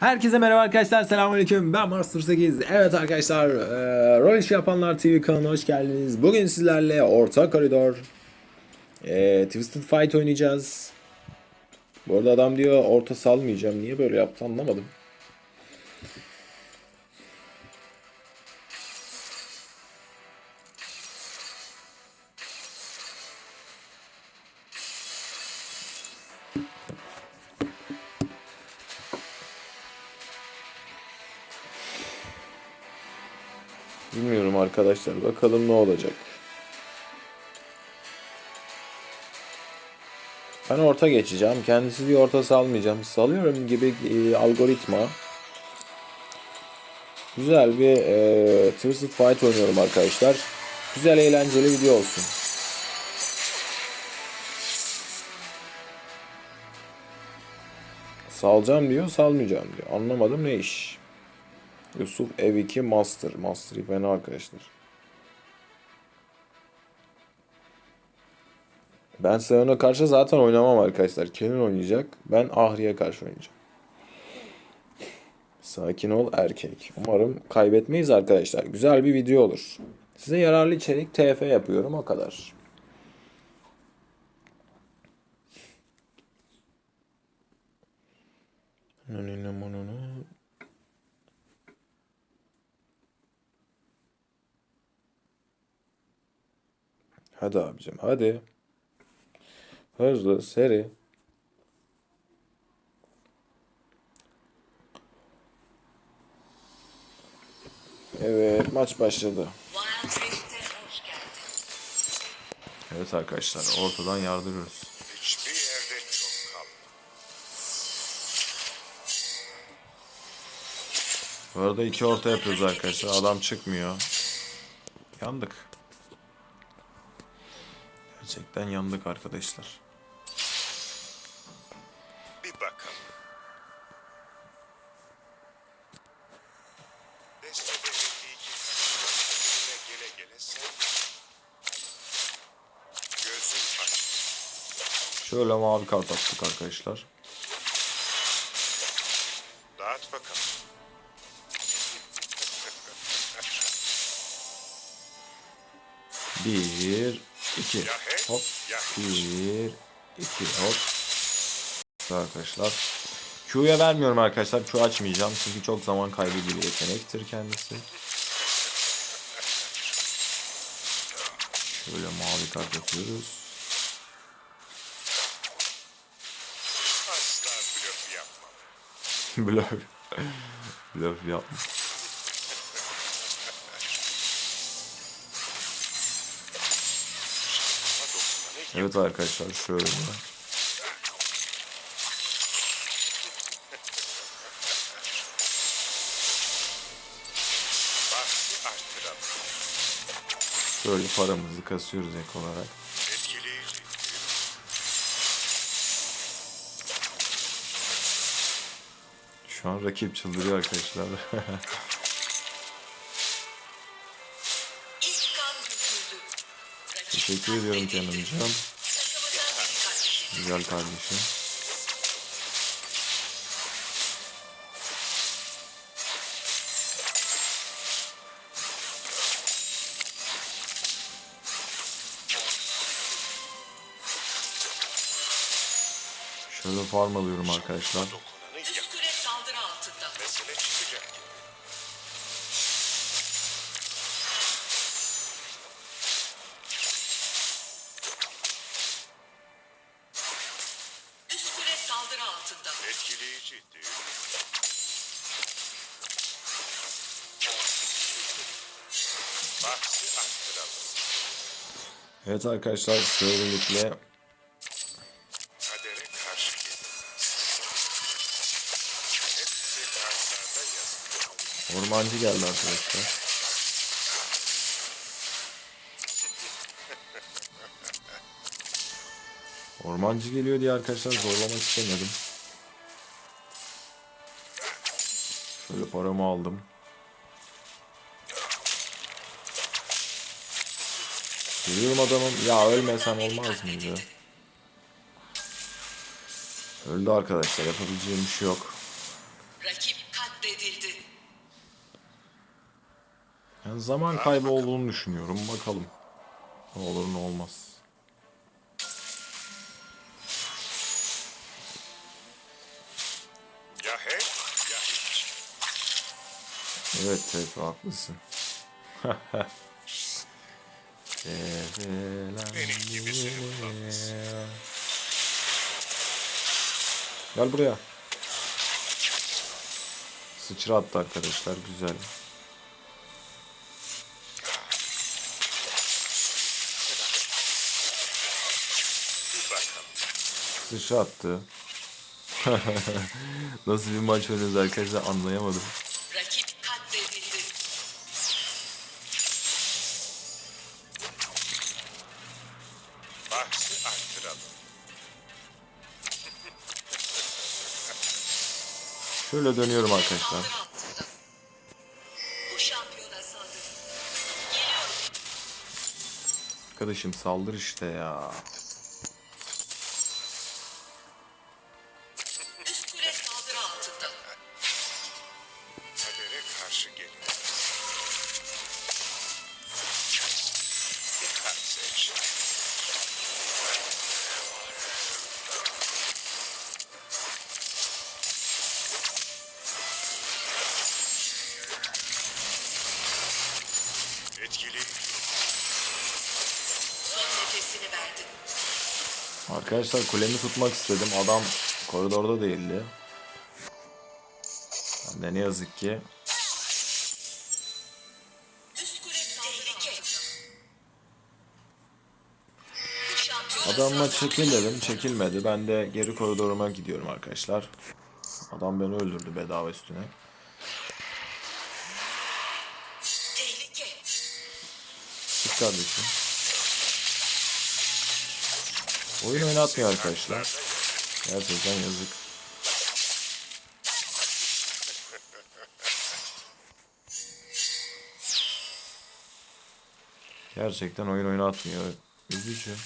Herkese merhaba arkadaşlar. Selamünaleyküm. Ben Master 8. Evet arkadaşlar, e, Rol İşi Yapanlar TV kanalına hoş geldiniz. Bugün sizlerle orta koridor e, Twisted Fight oynayacağız. Bu arada adam diyor orta salmayacağım. Niye böyle yaptı anlamadım. Bilmiyorum arkadaşlar. Bakalım ne olacak. Ben orta geçeceğim. Kendisi diyor orta salmayacağım. Salıyorum gibi e, algoritma. Güzel bir e, Twisted Fight oynuyorum arkadaşlar. Güzel eğlenceli video olsun. Salacağım diyor, salmayacağım diyor. Anlamadım ne iş. Yusuf Ev 2 Master. Master'ı fena arkadaşlar. Ben Seon'a karşı zaten oynamam arkadaşlar. Kenan oynayacak. Ben Ahri'ye karşı oynayacağım. Sakin ol erkek. Umarım kaybetmeyiz arkadaşlar. Güzel bir video olur. Size yararlı içerik TF yapıyorum o kadar. Hadi abicim hadi. Hızlı seri. Evet maç başladı. Wild Rift'e hoş geldin. Evet arkadaşlar ortadan yardırıyoruz. Hiçbir yerde çok kalma. Bu arada iki orta yapıyoruz arkadaşlar. Adam çıkmıyor. Yandık. Gerçekten yandık arkadaşlar. Bir bakalım. Destede 52 Önüne gele gele sen. Gözün aç. Şöyle mavi kart attık arkadaşlar. Dağıt bakalım. Bir, iki. Ya he, Hop. ya Bir, iki. Hop. Arkadaşlar. Q'ya vermiyorum arkadaşlar. Q açmayacağım. Çünkü çok zaman kaybı bir yetenektir kendisi. Şöyle mavi kart atıyoruz. Blöf. Blöf yapma. Evet arkadaşlar şöyle. Şöyle paramızı kasıyoruz ek olarak. Şu an rakip çıldırıyor arkadaşlar. Teşekkür ediyorum canımcığım. Güzel kardeşim. Şöyle farm alıyorum arkadaşlar. Bahsi arttıralım. Evet arkadaşlar şöylelikle Kadere karşı. Hepsi ormancı geldi arkadaşlar. Ormancı geliyor diye arkadaşlar zorlamak istemedim. Paramı aldım. Görüyorum adamım. Ya ölmesen olmaz mıydı? Öldü arkadaşlar. Yapabileceğim bir şey yok. Rakip katledildi. Yani zaman kaybı olduğunu düşünüyorum. Bakalım. Ne olur ne olmaz. Ya hiç. Evet Tevfik haklısın. Gel buraya. Sıçra attı arkadaşlar güzel. Sıçra attı. Nasıl bir maç oynuyoruz arkadaşlar anlayamadım. Rakip Şöyle dönüyorum arkadaşlar. Arkadaşım saldır işte ya. Arkadaşlar kulemi tutmak istedim. Adam koridorda değildi. Ben ne yazık ki adamla çekil dedim. Çekilmedi. Ben de geri koridoruma gidiyorum arkadaşlar. Adam beni öldürdü bedava üstüne. Çık kardeşim. Oyun oynatmıyor arkadaşlar. Gerçekten yazık. Gerçekten oyun oynatmıyor. Üzücü.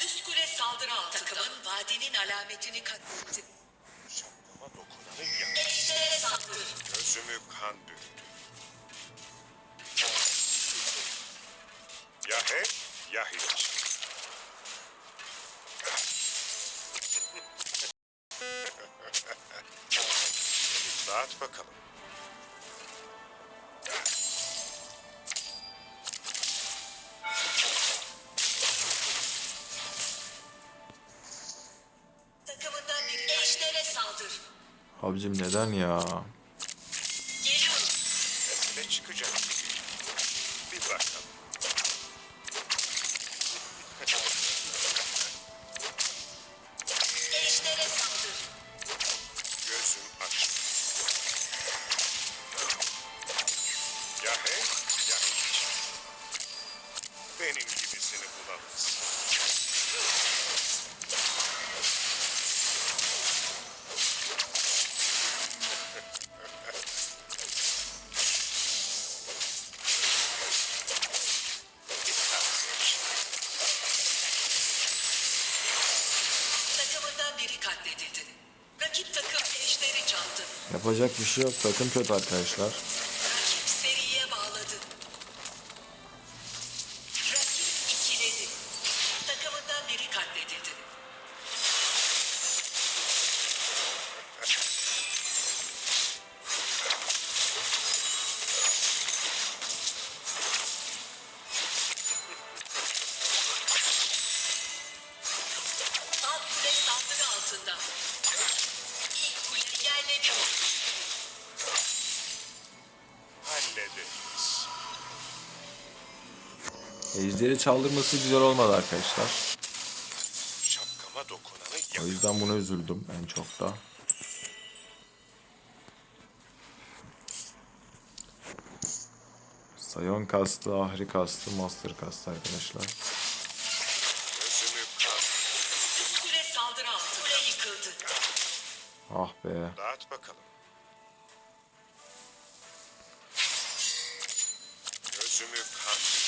Üst kule saldırı. Takımın vadinin alametini katletti. Şapkama dokunanı yak. Eşlere saldır. Gözümü kan bürüdü. Ya hem ya hiç. Abicim neden ya? Mesele çıkacak. Bir bakalım. Eşlere saldır. Gözüm açtı. Ya hem ya hiç. Benim gibisini bulamaz. Biri katledildi. Rakip takım eşleri çaldı. Yapacak bir şey yok. Takım kötü arkadaşlar. Oldu. Hallederiz. Ejderi çaldırması güzel olmadı arkadaşlar. Şapkama dokunanı O yüzden buna üzüldüm en çok da. Sayon kastı, Ahri kastı, Master kastı arkadaşlar. be. Dağıt bakalım. Gözümü kandır.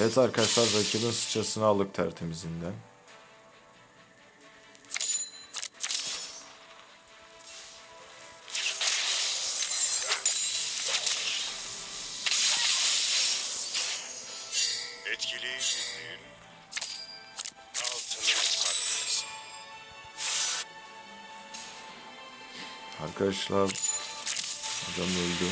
Evet arkadaşlar rakibin sıçrasını aldık tertemizinden. Arkadaşlar adam öldü.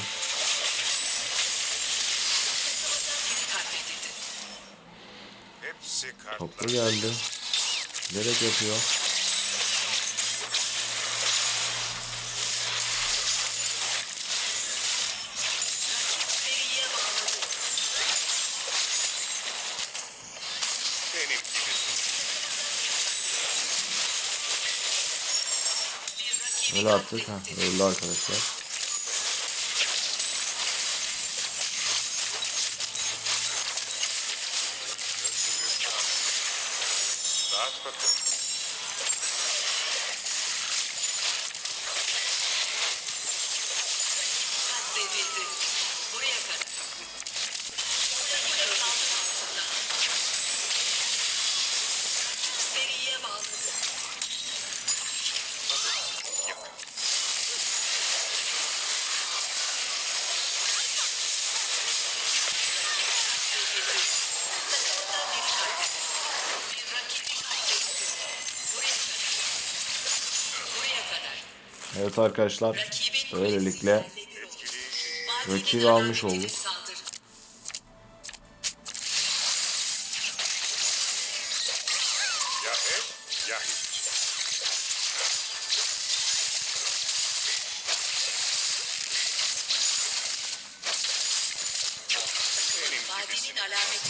Toplu geldi. Bilerek yapıyor. Öyle attık ha. Öldü arkadaşlar. Gözümü kal. Dağıt bakalım. Katledildi. Buraya kadar. Kule saldırı altında. Seriye bağladı. Yakın. Katledildi. Takımdan biri katledildi. Bir rakibi katletti. Buraya kadar. Buraya kadar. Evet arkadaşlar. Böylelikle. Rakibi almış olduk.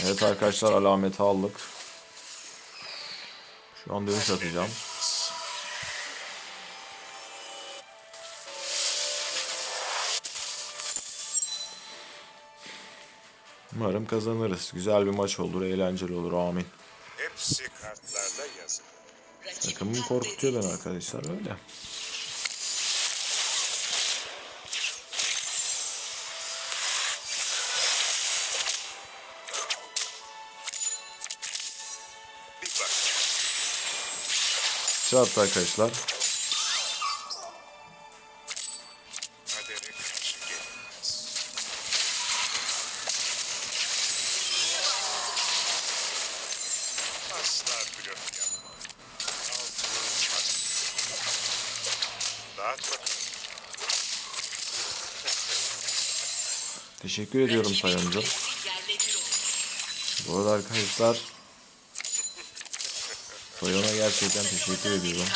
Evet arkadaşlar alameti aldık. Şu an dönüş atacağım. Umarım kazanırız. Güzel bir maç olur, eğlenceli olur. Amin. Hepsi kartlarda yazılı. Takımım korkutuyor beni arkadaşlar öyle. Çattı arkadaşlar. Teşekkür ediyorum Sayıncı. Bu arada arkadaşlar Soyon'a gerçekten teşekkür ediyorum.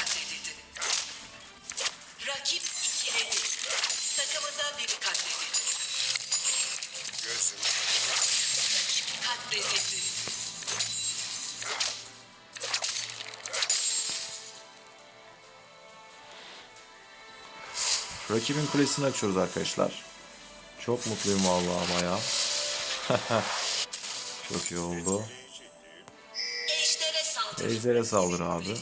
Rakibin kulesini açıyoruz arkadaşlar. Çok mutluyum vallahi ama ya. Çok iyi oldu. Ejder'e saldır abi.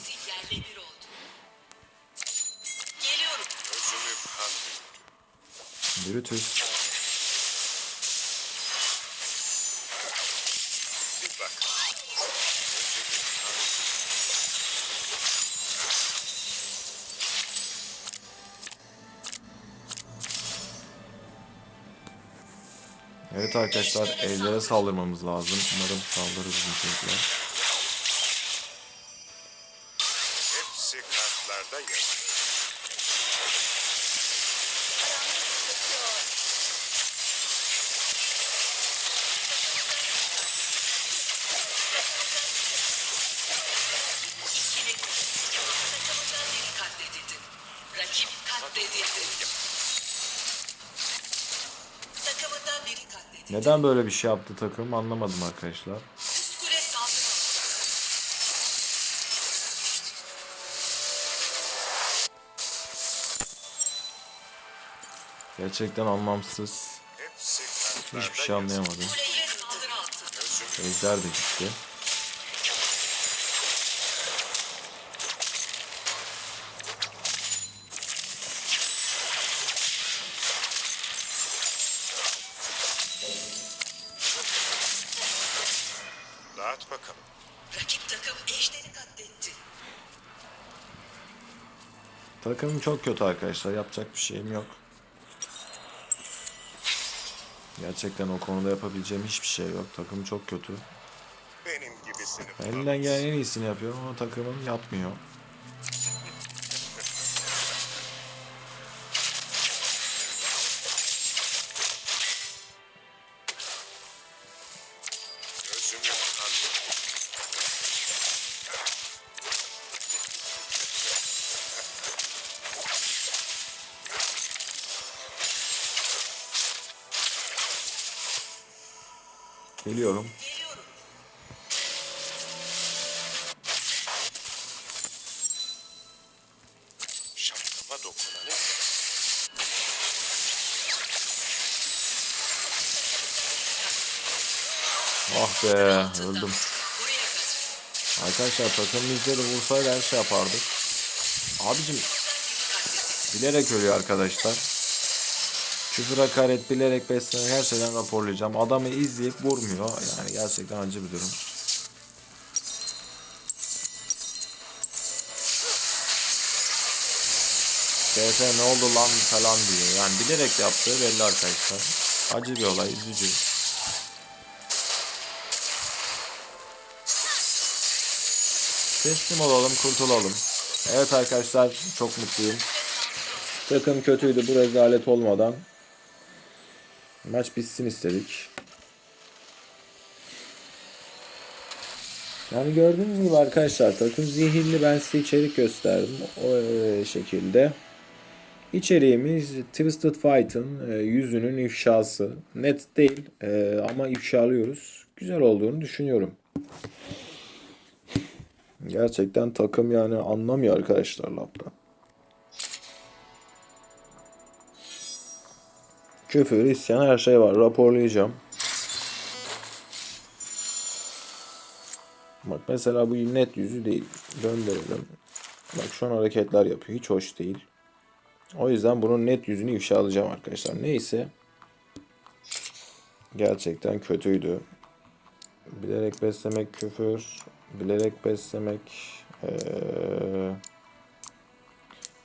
Brutus. Bir bak. Evet arkadaşlar ejder'e saldırmamız lazım. Umarım saldırır bizim çocuklar. Hepsi kartlarda yazılı. İkiledi. Takımından biri katledildi. Rakip katledildi. Takımından biri katledildi. Neden böyle bir şey yaptı takım anlamadım arkadaşlar. Gerçekten anlamsız. Hiçbir şey anlayamadım. Ejder de gitti. At bakalım. Rakip takım ejderi katletti. Takımım çok kötü arkadaşlar. Yapacak bir şeyim yok. Gerçekten o konuda yapabileceğim hiçbir şey yok. Takım çok kötü. Benim gibisini Elimden gelen en iyisini yapıyorum ama takımım yapmıyor. Geliyorum. Ah be öldüm. Arkadaşlar takım bizleri vursaydı her şey yapardık. Abicim bilerek ölüyor arkadaşlar. Küfür hakaret bilerek beslemek her şeyden raporlayacağım. Adamı izleyip vurmuyor. Yani gerçekten acı bir durum. GF ne oldu lan falan diyor. Yani bilerek yaptığı belli arkadaşlar. Acı bir olay, üzücü. Teslim olalım, kurtulalım. Evet arkadaşlar, çok mutluyum. Takım kötüydü bu rezalet olmadan. Maç bitsin istedik. Yani gördüğünüz gibi arkadaşlar takım zehirli ben size içerik gösterdim o e, şekilde. İçeriğimiz Twisted Fight'ın e, yüzünün ifşası. Net değil e, ama ifşalıyoruz. Güzel olduğunu düşünüyorum. Gerçekten takım yani anlamıyor arkadaşlar laftan. Küfür, isyan her şey var. Raporlayacağım. Bak mesela bu net yüzü değil. Döndürelim. Bak şu an hareketler yapıyor. Hiç hoş değil. O yüzden bunun net yüzünü ifşalayacağım arkadaşlar. Neyse. Gerçekten kötüydü. Bilerek beslemek küfür. Bilerek beslemek. eee,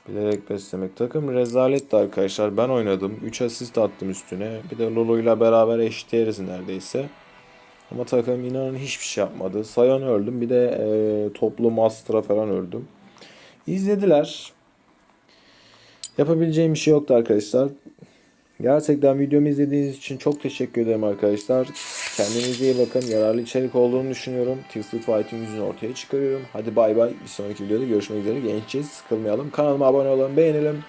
bilerek beslemek. Takım rezaletti arkadaşlar. Ben oynadım. 3 asist attım üstüne. Bir de Lulu'yla beraber eşitleriz neredeyse. Ama takım inanın hiçbir şey yapmadı. Sayan öldüm. Bir de eee toplu Master'a falan öldüm. İzlediler. Yapabileceğim bir şey yoktu arkadaşlar. Gerçekten videomu izlediğiniz için çok teşekkür ederim arkadaşlar. Kendinize iyi bakın. Yararlı içerik olduğunu düşünüyorum. Twisted Fight'in yüzünü ortaya çıkarıyorum. Hadi bay bay. Bir sonraki videoda görüşmek üzere. Genççiz. Sıkılmayalım. Kanalıma abone olalım. Beğenelim.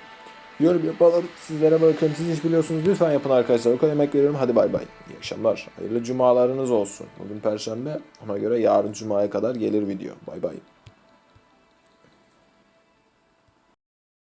Yorum yapalım. Sizlere bırakıyorum. Siz hiç biliyorsunuz. Lütfen yapın arkadaşlar. O kadar emek veriyorum. Hadi bay bay. İyi akşamlar. Hayırlı cumalarınız olsun. Bugün perşembe. Ona göre yarın cumaya kadar gelir video. Bay bay.